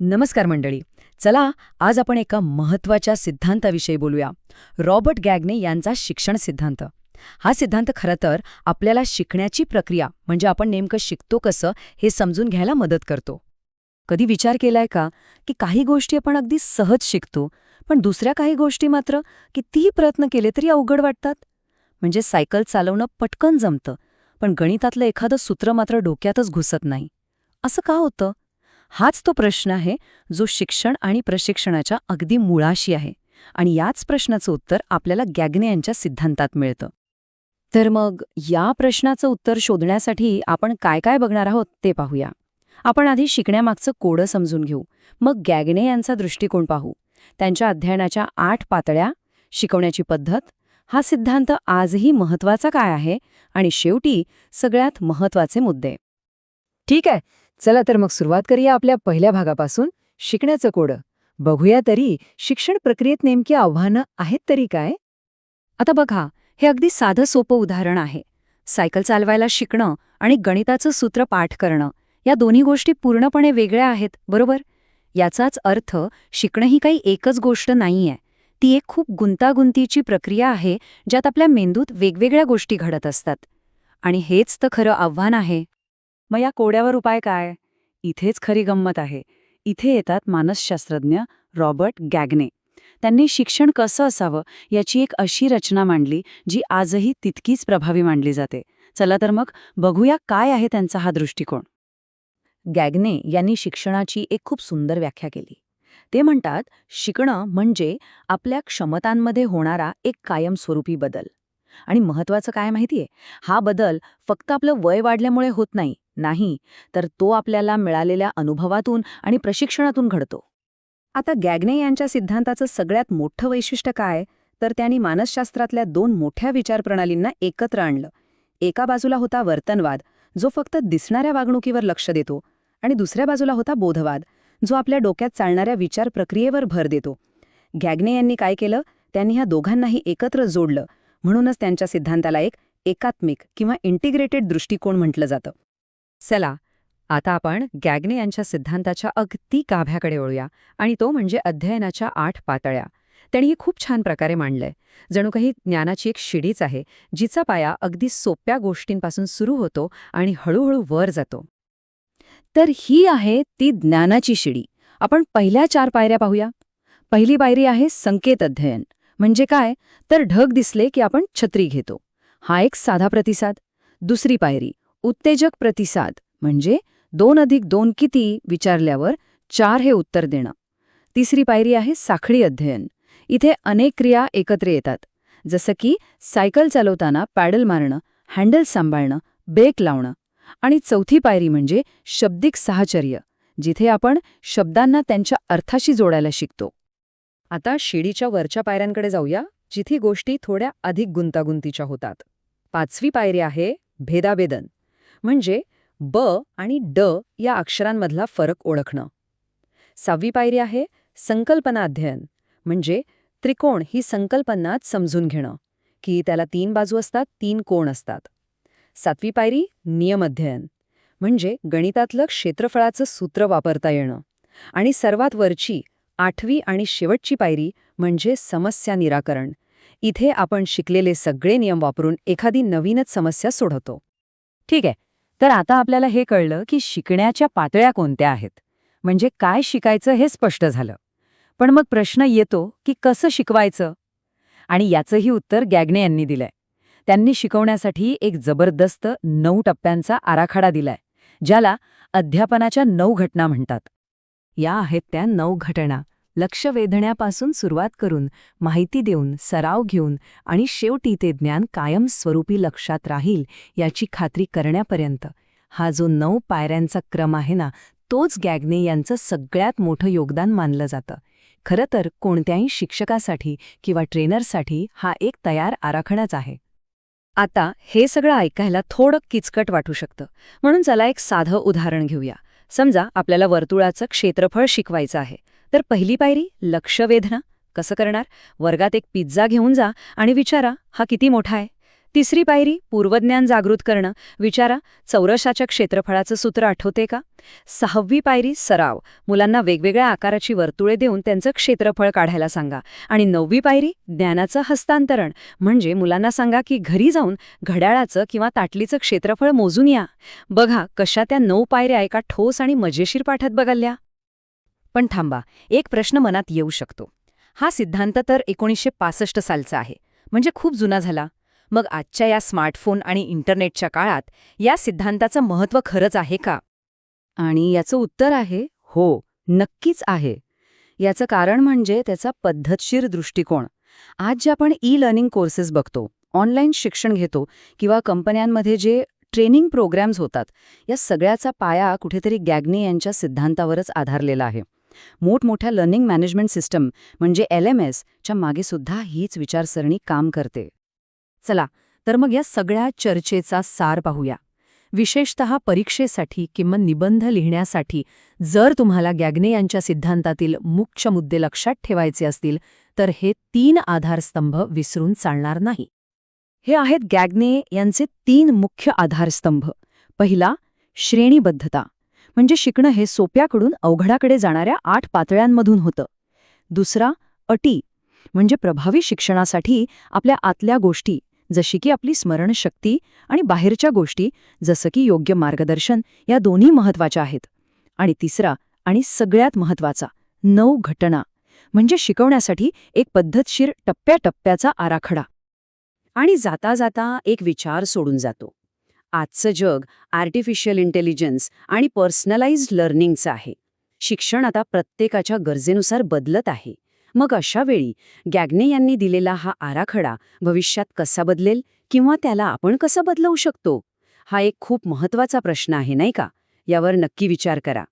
नमस्कार मंडळी. चला आज आपण एका महत्त्वाच्या सिद्धांताविषयी बोलूया. रॉबर्ट गॅगने यांचा शिक्षण सिद्धांत. हा सिद्धांत खरं तर आपल्याला शिकण्याची प्रक्रिया म्हणजे आपण नेमकं शिकतो कसं हे समजून घ्यायला मदत करतो. कधी विचार केलाय का की काही गोष्टी आपण अगदी सहज शिकतो पण दुसऱ्या काही गोष्टी मात्र कितीही प्रयत्न केले तरी अवघड वाटतात? म्हणजे सायकल चालवणं पटकन जमतं पण गणितातलं एखादं सूत्र मात्र डोक्यातच घुसत नाही. असं का होतं? हाच तो प्रश्न आहे जो शिक्षण आणि प्रशिक्षणाच्या अगदी मुळाशी आहे आणि याच प्रश्नाचं उत्तर आपल्याला गॅगने यांच्या सिद्धांतात मिळतं. तर मग या प्रश्नाचं उत्तर शोधण्यासाठी आपण काय काय बघणार आहोत ते पाहूया. आपण आधी शिकण्यामागचं कोडं समजून घेऊ. मग गॅगने यांचा दृष्टिकोन पाहू. त्यांच्या अध्ययनाच्या आठ पातळ्या शिकवण्याची पद्धत हा सिद्धांत आजही महत्त्वाचा काय आहे आणि शेवटी सगळ्यात महत्त्वाचे मुद्दे. ठीक आहे चला तर मग सुरुवात करूया आपल्या पहिल्या भागापासून शिकण्याचं कोडं. बघूया तरी शिक्षण प्रक्रियेत नेमकी आव्हानं आहेत तरी काय? आता बघा हे अगदी साधं सोपं उदाहरण आहे. सायकल चालवायला शिकणं आणि गणिताचं सूत्र पाठ करणं या दोन्ही गोष्टी पूर्णपणे वेगळ्या आहेत बरोबर? याचाच अर्थ शिकणं ही काही एकच गोष्ट नाहीये. ती एक खूप गुंतागुंतीची प्रक्रिया आहे ज्यात आपल्या मेंदूत वेगवेगळ्या गोष्टी घडत असतात. आणि हेच तर खरं आव्हान आहे. मग या कोड्यावर उपाय काय? इथेच खरी गंमत आहे. इथे येतात मानसशास्त्रज्ञ रॉबर्ट गॅगने. त्यांनी शिक्षण कसं असावं याची एक अशी रचना मांडली जी आजही तितकीच प्रभावी मांडली जाते. चला तर मग बघूया काय आहे त्यांचा हा दृष्टिकोन. गॅगने यांनी शिक्षणाची एक खूप सुंदर व्याख्या केली. ते म्हणतात शिकणं म्हणजे आपल्या क्षमतांमध्ये होणारा एक कायमस्वरूपी बदल. आणि महत्वाचं काय माहितीये? हा बदल फक्त आपलं वय वाढल्यामुळे होत नाही नाही तर तो आपल्याला मिळालेल्या अनुभवातून आणि प्रशिक्षणातून घडतो. आता गॅगने यांच्या सिद्धांताचं सगळ्यात मोठं वैशिष्ट्य काय? तर त्यांनी मानसशास्त्रातल्या दोन मोठ्या विचारप्रणालींना एकत्र आणलं. एका बाजूला होता वर्तनवाद जो फक्त दिसणाऱ्या वागणुकीवर लक्ष देतो आणि दुसऱ्या बाजूला होता बोधवाद जो आपल्या डोक्यात चालणाऱ्या विचार प्रक्रियेवर भर देतो. गॅगने यांनी काय केलं? त्यांनी ह्या दोघांनाही एकत्र जोडलं. म्हणूनच त्यांच्या सिद्धांताला एक एकात्मिक किंवा इंटिग्रेटेड दृष्टिकोन म्हटलं जातं. चला आता आपण गॅगने यांच्या सिद्धांताच्या अगदी गाभ्याकडे वळूया आणि तो म्हणजे अध्ययनाच्या आठ पातळ्या. त्यांनी हे खूप छान प्रकारे मांडलंय. जणू काही ज्ञानाची एक शिडीच आहे जिचा पाया अगदी सोप्या गोष्टींपासून सुरू होतो आणि हळूहळू वर जातो. तर ही आहे ती ज्ञानाची शिडी. आपण पहिल्या चार पायऱ्या पाहूया. पहिली पायरी आहे संकेत अध्ययन. म्हणजे काय? तर ढग दिसले की आपण छत्री घेतो. हा एक साधा प्रतिसाद. दुसरी पायरी उत्तेजक प्रतिसाद म्हणजे दोन अधिक दोन किती विचारल्यावर चार हे उत्तर देणं. तिसरी पायरी आहे साखळी अध्ययन. इथे अनेक क्रिया एकत्र येतात. जसं की सायकल चालवताना पॅडल मारणं हँडल सांभाळणं ब्रेक लावणं. आणि चौथी पायरी म्हणजे शब्दिक साहचर्य जिथे आपण शब्दांना त्यांच्या अर्थाशी जोडायला शिकतो. आता शिडीच्या वरच्या पायऱ्यांकडे जाऊया जिथे गोष्टी थोड्या अधिक गुंतागुंतीच्या होतात. पाचवी पायरी आहे भेदाभेदन म्हणजे ब आणि ड या अक्षरांमधला फरक ओळखणं. सहावी पायरी आहे संकल्पना अध्ययन म्हणजे त्रिकोण ही संकल्पनाच समजून घेणं की त्याला तीन बाजू असतात तीन कोण असतात. सातवी पायरी नियम अध्ययन म्हणजे गणितातलं क्षेत्रफळाचं सूत्र वापरता येणं आणि सर्वात वरची आठवी आणि शेवटची पायरी म्हणजे समस्या निराकरण. इथे आपण शिकलेले सगळे नियम वापरून एखादी नवीनच समस्या सोडवतो. ठीक आहे तर आता आपल्याला हे कळलं की शिकण्याच्या पातळ्या कोणत्या आहेत. म्हणजे काय शिकायचं हे स्पष्ट झालं. पण मग प्रश्न येतो की कसं शिकवायचं? आणि याचंही उत्तर गॅगने यांनी दिलंय. त्यांनी शिकवण्यासाठी एक जबरदस्त नऊ टप्प्यांचा आराखडा दिलाय ज्याला अध्यापनाच्या नऊ घटना म्हणतात. या आहेत त्या नऊ घटना. लक्ष वेधण्यापासून सुरुवात करून माहिती देऊन सराव घेऊन आणि शेवटी ते ज्ञान कायम स्वरूपी लक्षात राहील याची खात्री करण्यापर्यंत. हा जो नऊ पायऱ्यांचा क्रम आहे ना तोच गॅगने यांचं सगळ्यात मोठं योगदान मानलं जातं. खरं तर कोणत्याही शिक्षकासाठी किंवा ट्रेनरसाठी हा एक तयार आराखडाच आहे. आता हे सगळं ऐकायला थोडं किचकट वाटू शकतं. म्हणून चला एक साधं उदाहरण घेऊया. समजा आपल्याला वर्तुळाचं क्षेत्रफळ शिकवायचं आहे तर पहिली पायरी लक्ष वेधणं कसं करणार? वर्गात एक पिझ्झा घेऊन जा आणि विचारा हा किती मोठा आहे? तिसरी पायरी पूर्वज्ञान जागृत करणं. विचारा चौरशाच्या क्षेत्रफळाचं सूत्र आठवते का? सहावी पायरी सराव. मुलांना वेगवेगळ्या आकाराची वर्तुळे देऊन त्यांचं क्षेत्रफळ काढायला सांगा. आणि नववी पायरी ज्ञानाचं हस्तांतरण. म्हणजे मुलांना सांगा की घरी जाऊन घड्याळाचं किंवा ताटलीचं क्षेत्रफळ मोजून या. बघा कशा त्या नऊ पायऱ्या एका ठोस आणि मजेशीर पाठात बघाल्या. पण थांबा एक प्रश्न मनात येऊ शकतो. हा सिद्धांत तर एकोणीसशे पासष्ट सालचा आहे. म्हणजे खूप जुना झाला. मग आजच्या या स्मार्टफोन आणि इंटरनेटच्या काळात या सिद्धांताचं महत्त्व खरंच आहे का? आणि याचं उत्तर आहे हो नक्कीच आहे. याचं कारण म्हणजे त्याचा पद्धतशीर दृष्टिकोन. आज जे आपण ई लर्निंग कोर्सेस बघतो ऑनलाईन शिक्षण घेतो किंवा कंपन्यांमध्ये जे ट्रेनिंग प्रोग्रॅम्स होतात या सगळ्याचा पाया कुठेतरी गॅग्ने यांच्या सिद्धांतावरच आधारलेला आहे. मोठमोठ्या लर्निंग मॅनेजमेंट सिस्टम म्हणजे एल एम एसच्या मागे सुद्धा हीच विचारसरणी काम करते. चला तर मग या सगळ्या चर्चेचा सार पाहूया. विशेषत परीक्षेसाठी किंवा निबंध लिहिण्यासाठी जर तुम्हाला गॅग्ने यांच्या सिद्धांतातील मुख्य मुद्दे लक्षात ठेवायचे असतील तर हे तीन आधारस्तंभ विसरून चालणार नाही. हे आहेत गॅग्ने यांचे तीन मुख्य आधारस्तंभ. पहिला श्रेणीबद्धता. म्हणजे शिकणं हे सोप्याकडून अवघडाकडे जाणाऱ्या आठ पातळ्यांमधून होतं. दुसरा अटी. म्हणजे प्रभावी शिक्षणासाठी आपल्या आतल्या गोष्टी जशी की आपली स्मरणशक्ती आणि बाहेरच्या गोष्टी जसं की योग्य मार्गदर्शन या दोन्ही महत्त्वाच्या आहेत. आणि तिसरा आणि सगळ्यात महत्त्वाचा नऊ घटना म्हणजे शिकवण्यासाठी एक पद्धतशीर टप्प्याटप्प्याचा आराखडा. आणि जाता जाता एक विचार सोडून जातो. आजचं जग आर्टिफिशियल इंटेलिजन्स आणि पर्सनलाइज्ड लर्निंगचं आहे. शिक्षण आता प्रत्येकाच्या गरजेनुसार बदलत आहे. मग अशा वेळी गॅग्ने यांनी दिलेला हा आराखडा भविष्यात कसा बदलेल किंवा त्याला आपण कसं बदलवू शकतो? हा एक खूप महत्त्वाचा प्रश्न आहे नाही का? यावर नक्की विचार करा.